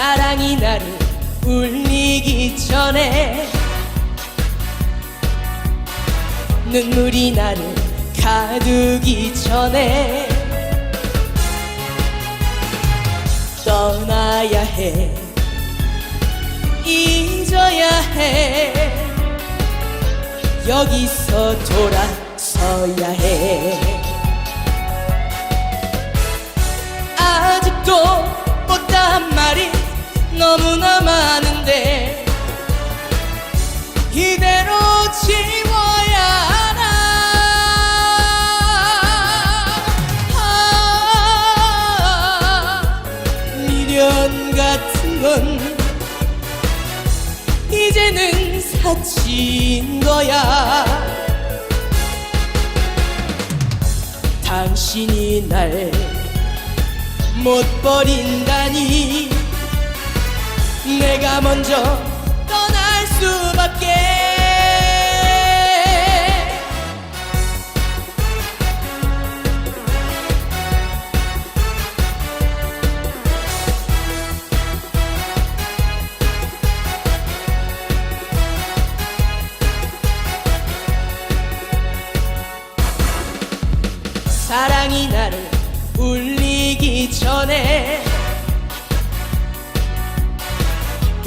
사랑이 나를 울리기 전에 눈물이 나를 가두기 전에 떠나야 해 잊어야 해. 여기서 돌아서야 해. 아직도 못한 말이 너무나 사치인 거야. 당신이 날 못 버린다니 내가 먼저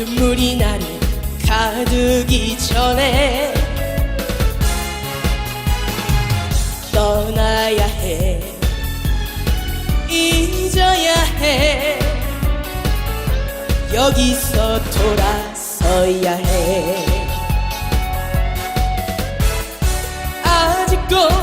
눈물이 나를 가두기 전에 떠나야 해. 잊어야 해. 여기서 돌아서야 해. 아직도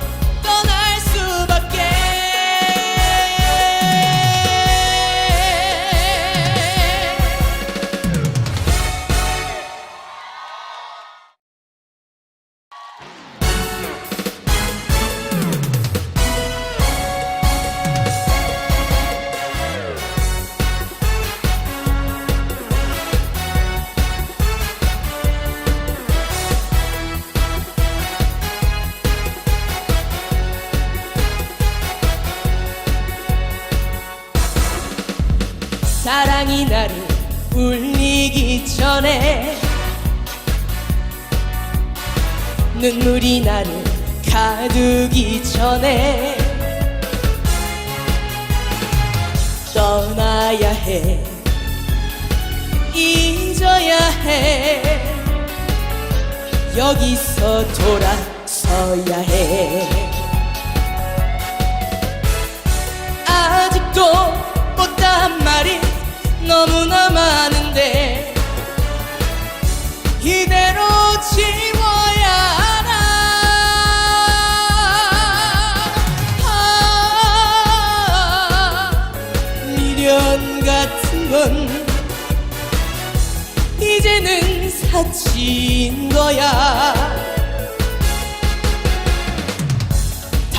눈물이 나를 가두기 전에 떠나야 해 잊어야 해. 여기서 돌아서야 해. 아직도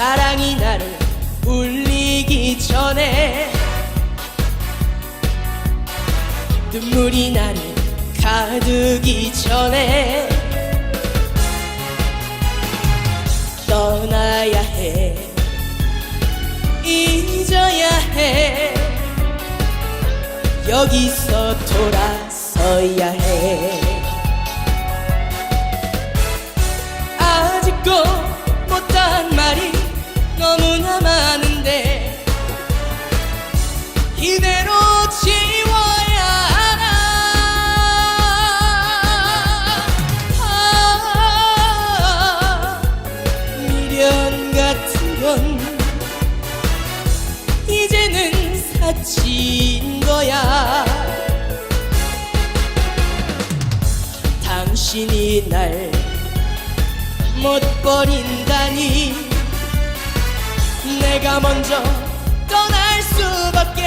사랑이 나를 울리기 전에 눈물이 나를 가득이 전에 떠나야 해 잊어야 해. 여기서 돌아서야 건 이제는 사치인 거야. 당신이 날 못 버린다니 내가 먼저 떠날 수밖에.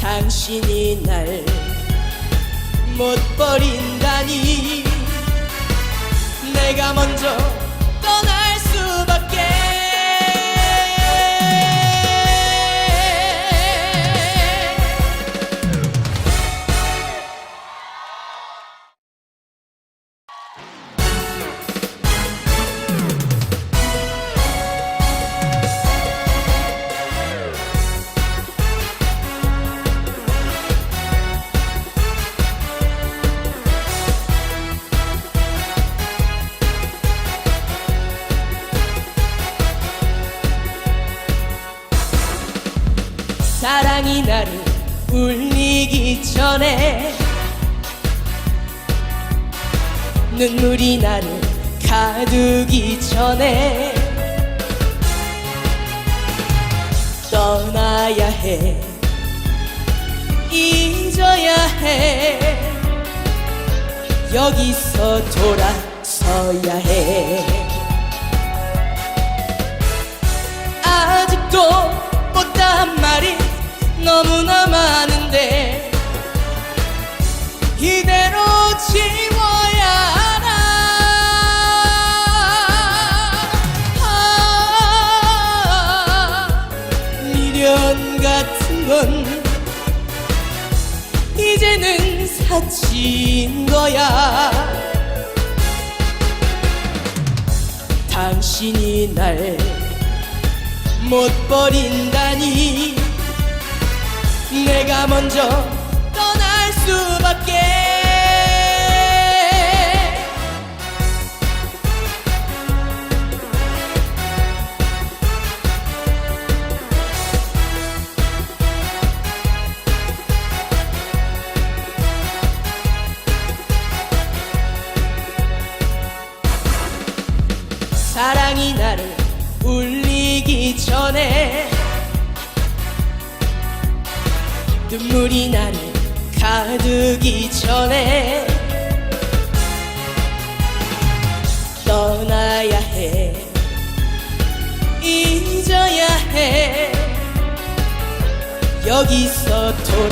당신이 날 못 버린다니 내가 먼저 떠날 눈물이 나를 가두기 전에 떠나야 해 잊어야 해. 여기서 돌아서야 해. 아직도 못한 말이 너무나 많은데 인 거야. 당신이 날 못 버린다니 내가 먼저 떠날 수밖에 사랑이 나를 울리기 전에 눈물이 나를 가득이 전에 떠나야 해 잊어야 해. 여기서 돌아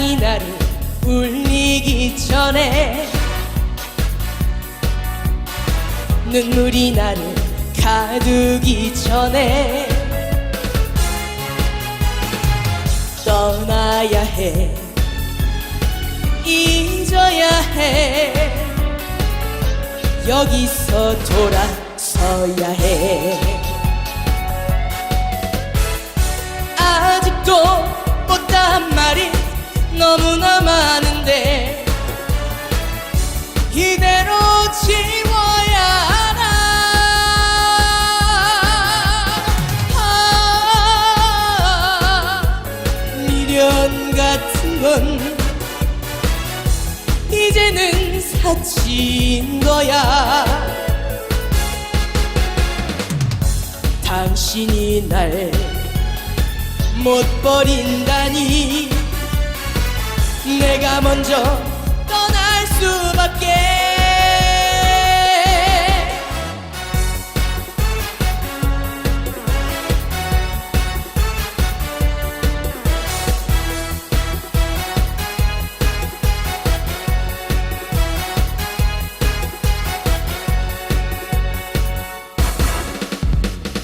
사랑이 나를 울리기 전에 눈물이 나를 가두기 전에 떠나야 해 잊어야 해. 여기서 돌아서야 해. 아직도 못한 말이 너무나 많은데 이대로 지워야 하나? 아, 미련 같은 건 이제는 사치인 거야. 당신이 날 못 버린다니 먼저 떠날 수밖에.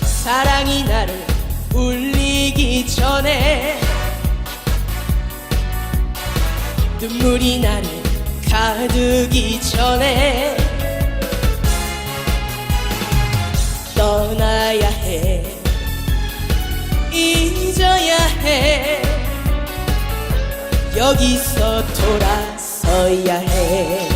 사랑이 나를 울리기 전에 눈물이 나를 가두기 전에 떠나야 해. 잊어야 해. 여기서 돌아서야 해